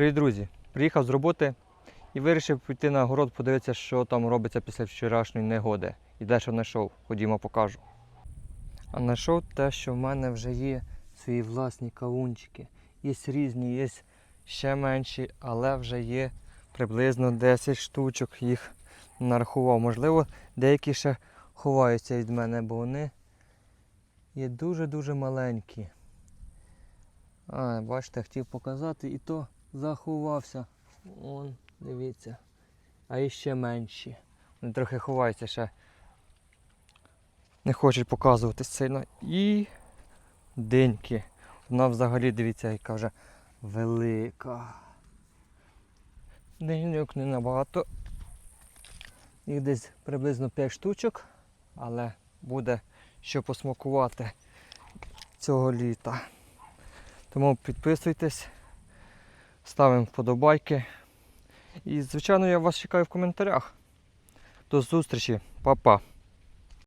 Привіт, друзі! Приїхав з роботи і вирішив піти на город, подивитися, що там робиться після вчорашньої негоди. І дещо знайшов. Ходімо, покажу. А знайшов те, що в мене вже є свої власні кавунчики. Є різні, є ще менші, але вже є приблизно 10 штучок. Їх нарахував. Можливо, деякі ще ховаються від мене, бо вони є дуже-дуже маленькі. А, бачите, хотів показати і то заховався. Вон, дивіться. А іще менші. Вони трохи ховаються ще. Не хочуть показуватись сильно. І деньки. Вона взагалі, дивіться, яка вже велика. Деньок не набагато. Їх десь приблизно 5 штучок, але буде що посмакувати цього літа. Тому підписуйтесь, ставимо вподобайки. І, звичайно, я вас чекаю в коментарях. До зустрічі, Па-па.